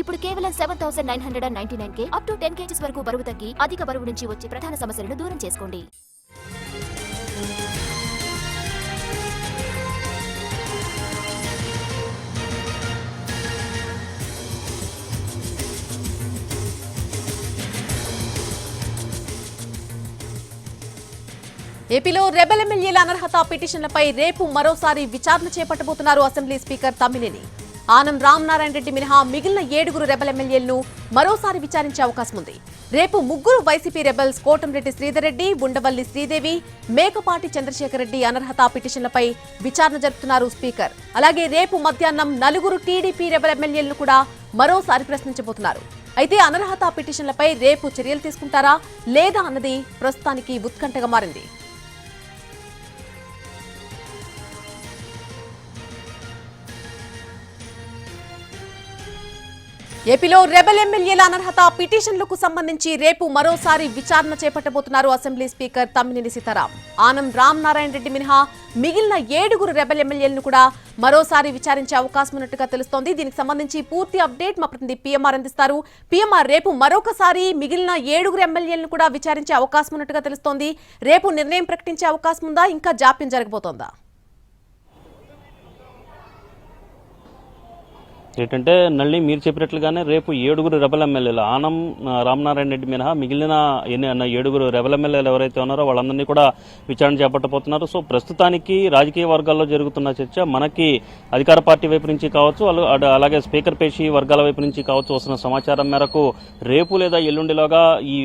ఇప్పుడు కేవలం seven thousand nine hundred and ninety nine K up to ten kgs వరకు బరువు తగ్గి అధిక బరువు నుంచి వచ్చే ప్రధాన సమస్యలను దూరం చేసుకోండి. ఏపీలో రెబెల్ ఎమ్మెల్యేల అనర్హత పిటిషన్లపై రేపు మరోసారి విచారణ చేపట్టబోతున్నారు అసెంబ్లీ స్పీకర్ తమ్మినేని. ఆనం రామనారాయణ రెడ్డి మినహా మిగిలిన ఏడుగురు రెబెల్ ఎమ్మెల్యేలను మరోసారి విచారించే అవకాశం ఉంది. రేపు ముగ్గురు వైసీపీ రెబెల్స్ కోటంరెడ్డి శ్రీధర్ రెడ్డి ఉండవల్లి శ్రీదేవి మేకపాటి చంద్రశేఖర్ రెడ్డి అనర్హత పిటిషన్లపై విచారణ జరుపుతున్నారు స్పీకర్. అలాగే రేపు మధ్యాహ్నం నలుగురు టీడీపీ రెబెల్ ఎమ్మెల్యేలను కూడా మరోసారి ప్రశ్నించబోతున్నారు. అయితే అనర్హత పిటిషన్లపై రేపు చర్యలు తీసుకుంటారా లేదా అన్నది ప్రస్తుతానికి ఉత్కంఠగా మారింది. ఏపీలో రెబెల్ ఎమ్మెల్యేల అనర్హత పిటిషన్లకు సంబంధించి రేపు మరోసారి విచారణ చేపట్టబోతున్నారు అసెంబ్లీ స్పీకర్ తమ్మినేని సీతారాం. ఆనం రామ్ నారాయణ రెడ్డి మినహా మిగిలిన ఏడుగురు రెబెల్ ఎమ్మెల్యేలను కూడా మరోసారి విచారించే అవకాశం ఉన్నట్టుగా తెలుస్తోంది. దీనికి సంబంధించి పూర్తి అప్డేట్ మా ప్రతినిధి పీఎంఆర్ అందిస్తారు. పిఎంఆర్ రేపు మరొకసారి మిగిలిన ఏడుగురు ఎమ్మెల్యేలను కూడా విచారించే అవకాశం ఉన్నట్టుగా తెలుస్తోంది. రేపు నిర్ణయం ప్రకటించే అవకాశం ఉందా? ఇంకా జాప్యం జరగబోతోందా? ఏంటంటే నల్లి మీరు చెప్పినట్లుగానే రేపు ఏడుగురు రెబల్ ఎమ్మెల్యేలు ఆనం రామనారాయణ రెడ్డి మినహా మిగిలిన ఎన్ని అన్న ఏడుగురు రెబల్ ఎమ్మెల్యేలు ఎవరైతే ఉన్నారో వాళ్ళందరినీ కూడా విచారణ చేపట్టబోతున్నారు. సో ప్రస్తుతానికి రాజకీయ వర్గాల్లో జరుగుతున్న చర్చ మనకి అధికార పార్టీ వైపు నుంచి కావచ్చు అలాగే స్పీకర్ పేషి వర్గాల వైపు నుంచి కావచ్చు వస్తున్న సమాచారం మేరకు రేపు లేదా ఎల్లుండిలోగా ఈ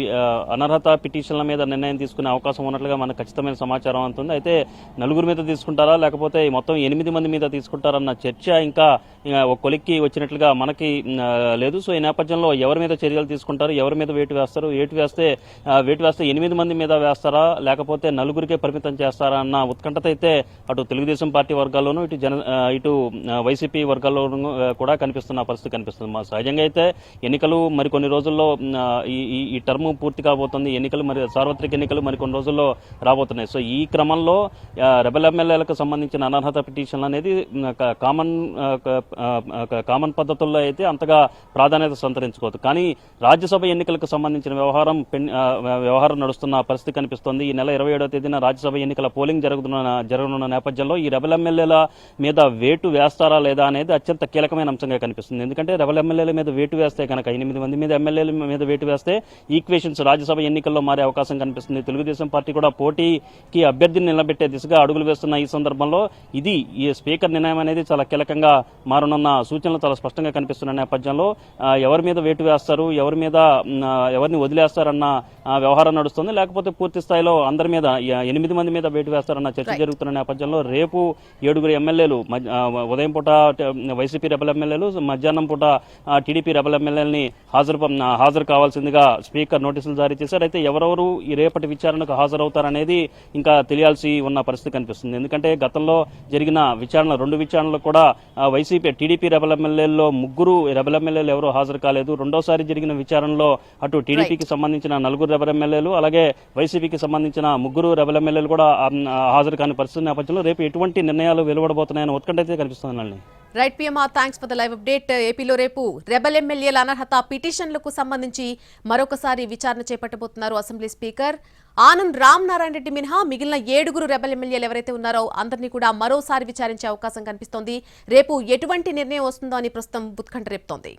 అనర్హత పిటిషన్ల మీద నిర్ణయం తీసుకునే అవకాశం ఉన్నట్లుగా మనకు ఖచ్చితమైన సమాచారం అంతుంది అయితే నలుగురు మీద తీసుకుంటారా? లేకపోతే మొత్తం ఎనిమిది మంది మీద తీసుకుంటారన్న చర్చ ఇంకా ఇంకా ఒక కొలిక్కి వచ్చినట్లుగా మనకి లేదు. సో ఈ నేపథ్యంలో ఎవరి మీద చర్యలు తీసుకుంటారు? ఎవరి మీద వేటు వేస్తారు? వేటు వేస్తే వేటు వేస్తే ఎనిమిది మంది మీద వేస్తారా? లేకపోతే నలుగురికే పరిమితం చేస్తారా అన్న ఉత్కంఠత అయితే అటు తెలుగుదేశం పార్టీ వర్గాల్లోనూ ఇటు జన ఇటు వైసీపీ వర్గాల్లోనూ కూడా కనిపిస్తున్న పరిస్థితి కనిపిస్తుంది. మా సహజంగా అయితే ఎన్నికలు మరికొన్ని రోజుల్లో ఈ ఈ- టర్మ్ పూర్తి కాబోతుంది. ఎన్నికలు మరి సార్వత్రిక ఎన్నికలు మరికొన్ని రోజుల్లో రాబోతున్నాయి. సో ఈ క్రమంలో రెబల్ ఎమ్మెల్యేలకు సంబంధించిన అనర్హత పిటిషన్లు అనేది కామన్ కామన్ పద్ధతుల్లో అయితే అంతగా ప్రాధాన్యత సంతరించుకోవద్దు కానీ రాజ్యసభ ఎన్నికలకు సంబంధించిన వ్యవహారం పెన్- వ్యవహారం నడుస్తున్న పరిస్థితి కనిపిస్తోంది. ఈ నెల ఇరవై ఏడవ తేదీన రాజ్యసభ ఎన్నికల పోలింగ్ జరుగుతున్న జరగనున్న నేపథ్యంలో ఈ రెబల్ ఎమ్మెల్యేల మీద వేటు వేస్తారా లేదా అనేది అత్యంత కీలకమైన అంశంగా కనిపిస్తుంది. ఎందుకంటే రెబల్ ఎమ్మెల్యేల మీద వేటు వేస్తే కనుక ఎనిమిది మంది మీద ఎమ్మెల్యేల మీద వేటు వేస్తే ఈక్వేషన్స్ రాజ్యసభ ఎన్నికల్లో మారే అవకాశం కనిపిస్తుంది. తెలుగుదేశం పార్టీ కూడా పోటీకి అభ్యర్థిని నిలబెట్టే దిశగా అడుగులు వేస్తున్న ఈ సందర్భంలో ఇది ఈ స్పీకర్ నిర్ణయం అనేది చాలా కీలకంగా మారనున్న సూచనలు చాలా స్పష్టంగా కనిపిస్తున్న నేపథ్యంలో ఎవరి మీద వేటు వేస్తారు ఎవరి మీద ఎవరిని వదిలేస్తారన్న వ్యవహారం నడుస్తుంది. లేకపోతే పూర్తి స్థాయిలో అందరి మీద ఎనిమిది మంది మీద వేటు వేస్తారన్న చర్చ. జరుగుతున్న నేపథ్యంలో రేపు ఏడుగురు ఎమ్మెల్యేలు ఉదయం పూట వైసీపీ రెబల్ ఎమ్మెల్యేలు మధ్యాహ్నం పూట టీడీపీ రెబల్ ఎమ్మెల్యేలని హాజరు హాజరు కావాల్సిందిగా స్పీకర్ నోటీసులు జారీ చేశారు. అయితే ఎవరెవరు ఈ రేపటి విచారణకు హాజరవుతారనేది ఇంకా తెలియాల్సి ఉన్న పరిస్థితి కనిపిస్తుంది. ఎందుకంటే గతంలో జరిగిన విచారణ రెండు విచారణలు కూడా వైసీపీ టీడీపీ రెబల్ ఎమ్మెల్యేల్లో ముగ్గురు రెబల్ ఎమ్మెల్యేలు ఎవరూ హాజరు కాలేదు. రెండోసారి జరిగిన విచారణలో అటు టీడీపీకి సంబంధించిన నలుగురు రెబల్ ఎమ్మెల్యేలు అలాగే వైసీపీకి సంబంధించిన ముగ్గురు రెబల్ ఎమ్మెల్యేలు కూడా హాజరు కాని పరిస్థితి నేపథ్యంలో రేపు ఎటువంటి నిర్ణయాలు వెలువడబోతున్నాయని ఉత్కంఠ అయితే కనిపిస్తుంది నల్ని right PMR thanks for the live update ఏపీలో రేపు రెబల్ ఎమ్మెల్యేల అనర్హత పిటిషన్లకు సంబంధించి మరొకసారి విచారణ చేపట్టబోతున్నారు అసెంబ్లీ స్పీకర్. ఆనంద్ రామ్ నారాయణ రెడ్డి మినహా మిగిలిన ఏడుగురు రెబల్ ఎమ్మెల్యేలు ఎవరైతే ఉన్నారో అందరినీ కూడా మరోసారి విచారించే అవకాశం కనిపిస్తోంది. రేపు ఎటువంటి నిర్ణయం వస్తుందో అని ప్రస్తుతం ఉత్కంఠ రేపుతోంది.